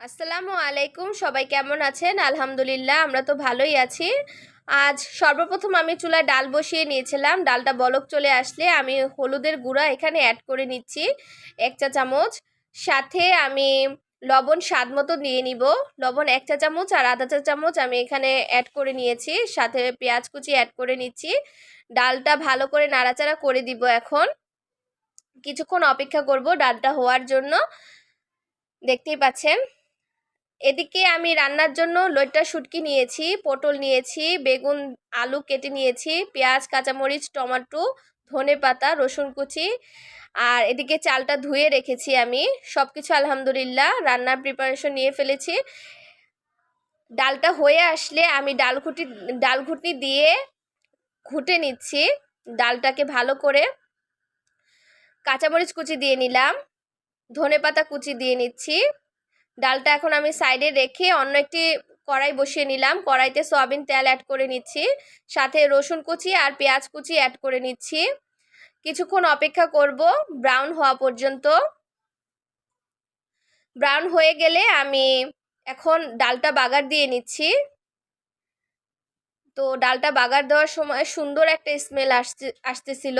আসসালামু আলাইকুম, সবাই কেমন আছেন? আলহামদুলিল্লাহ, আমরা তো ভালোই আছি। আজ সর্বপ্রথম আমি চুলায় ডাল বসিয়ে নিয়েছিলাম। ডালটা বলক চলে আসলে আমি হলুদের গুঁড়া এখানে অ্যাড করে নিচ্ছি, এক চা চামচ। সাথে আমি লবণ স্বাদ মতো নিয়ে নিব। লবণ এক চা চামচ আর আধা চা চামচ আমি এখানে অ্যাড করে নিয়েছি। সাথে পেঁয়াজ কুচি অ্যাড করে নিচ্ছি। ডালটা ভালো করে নাড়াচাড়া করে দিব এখন। কিছুক্ষণ অপেক্ষা করব ডালটা হওয়ার জন্য। দেখতেই পাচ্ছেন। এদিকে আমি রান্নার জন্য লইটা শুটকি নিয়েছি, পটল নিয়েছি, বেগুন, আলু কেটে নিয়েছি, পেঁয়াজ, কাঁচামরিচ, টমাটো, ধনে পাতা, রসুন কুচি, আর এদিকে চালটা ধুয়ে রেখেছি আমি। সব কিছু আলহামদুলিল্লাহ রান্নার প্রিপারেশন নিয়ে ফেলেছি। ডালটা হয়ে আসলে আমি ডাল ঘুটি ডাল ঘুটি দিয়ে ঘুটে নিচ্ছি ডালটাকে ভালো করে। কাঁচামরিচ কুচি দিয়ে নিলাম, ধনে পাতা কুচি দিয়ে নিচ্ছি। ডালটা এখন আমি সাইডে রেখে অন্য একটি কড়াই বসিয়ে নিলাম। কড়াইতে সয়াবিন তেল অ্যাড করে নিচ্ছি, সাথে রসুন কুচি আর পেঁয়াজ কুচি অ্যাড করে নিচ্ছি। কিছুক্ষণ অপেক্ষা করব ব্রাউন হওয়া পর্যন্ত। ব্রাউন হয়ে গেলে আমি এখন ডালটা বাগার দিয়ে নিচ্ছি। তো ডালটা বাগার দেওয়ার সময় সুন্দর একটা স্মেল আসতে আসতেছিল।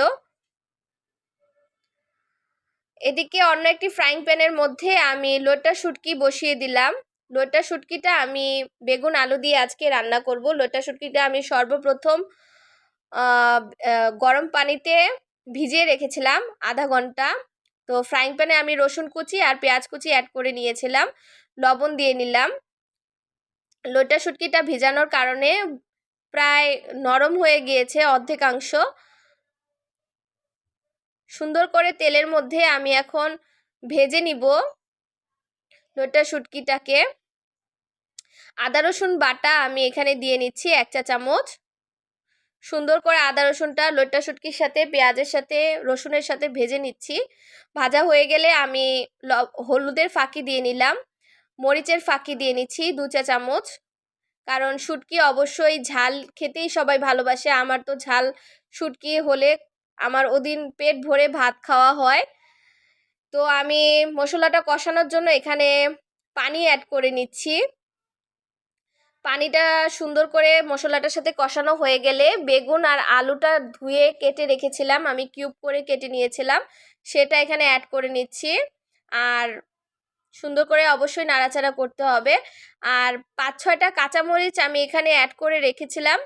এদিকে অন্য একটি ফ্রাইং প্যানের মধ্যে আমি লোটা শুটকি বসিয়ে দিলাম। লোটা শুটকিটা আমি বেগুন, আলু দিয়ে আজকে রান্না করব। লোটা শুটকিটা আমি সর্বপ্রথম গরম পানিতে ভিজিয়ে রেখেছিলাম আধা ঘণ্টা। তো ফ্রাইং প্যানে আমি রসুন কুচি আর পেঁয়াজ কুচি অ্যাড করে নিয়েছিলাম। লবণ দিয়ে নিলাম। লোটা শুটকিটা ভিজানোর কারণে প্রায় নরম হয়ে গিয়েছে অর্ধেকাংশ। সুন্দর করে তেলের মধ্যে আমি এখন ভেজে নিব লোটা শুটকিটাকে। আদা, রসুন বাটা আমি এখানে দিয়ে নিচ্ছি এক চা চামচ। সুন্দর করে আদা, রসুনটা লোটা শুটকির সাথে, পেঁয়াজের সাথে, রসুনের সাথে ভেজে নিচ্ছি। ভাজা হয়ে গেলে আমি হলুদের ফাঁকি দিয়ে নিলাম। মরিচের ফাঁকি দিয়ে নিচ্ছি দু চা চামচ। কারণ শুটকি অবশ্যই ঝাল খেতেই সবাই ভালোবাসে। আমার তো ঝাল শুটকি হলে আমার ওদিন পেট ভরে ভাত খাওয়া হয়। তো আমি মশলাটা কষানোর জন্য এখানে পানি অ্যাড করে নিচ্ছি। পানিটা সুন্দর করে মশলাটার সাথে কষানো হয়ে গেলে বেগুন আর আলুটা ধুয়ে কেটে রেখেছিলাম, আমি কিউব করে কেটে নিয়েছিলাম, সেটা এখানে অ্যাড করে নিচ্ছি। আর সুন্দর করে অবশ্যই নাড়াচাড়া করতে হবে। আর পাঁচ ছয়টা কাঁচামরিচ আমি এখানে অ্যাড করে রেখেছিলাম।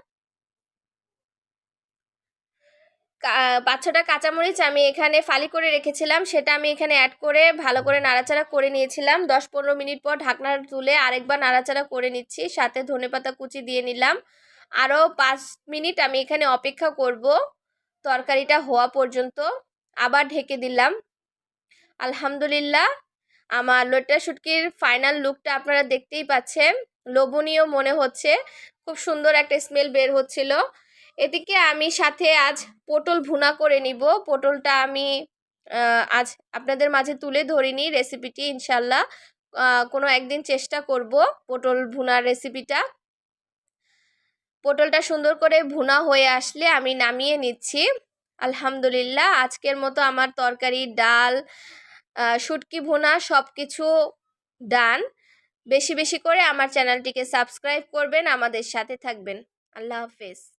পাঁচ ছটা কাঁচামরিচ আমি এখানে ফালি করে রেখেছিলাম, সেটা আমি এখানে অ্যাড করে ভালো করে নাড়াচাড়া করে নিয়েছিলাম। দশ পনেরো মিনিট পর ঢাকনা তুলে আরেকবার নাড়াচাড়া করে নিচ্ছি, সাথে ধনেপাতা কুচি দিয়ে নিলাম। আরও পাঁচ মিনিট আমি এখানে অপেক্ষা করব, তরকারিটা হওয়া পর্যন্ত। আবার ঢেকে দিলাম। আলহামদুলিল্লাহ, আমার লোটা শুটকির ফাইনাল লুকটা আপনারা দেখতেই পাচ্ছেন। লোভনীয় মনে হচ্ছে, খুব সুন্দর একটা স্মেল বের হচ্ছিল। এদিকে আমি সাথে আজ পটল ভুনা করে নিব। পটলটা আমি আজ আপনাদের মাঝে তুলে ধরিনি রেসিপিটি ইনশাল্লাহ কোনো একদিন চেষ্টা করব পটল ভুনার রেসিপিটা পটলটা সুন্দর করে ভুনা হয়ে আসলে আমি নামিয়ে নিচ্ছি। আলহামদুলিল্লাহ, আজকের মতো আমার তরকারি, ডাল শুটকি ভুনা সব কিছু ডান বেশি বেশি করে আমার চ্যানেলটিকে সাবস্ক্রাইব করবেন, আমাদের সাথে থাকবেন। আল্লাহ হাফেজ।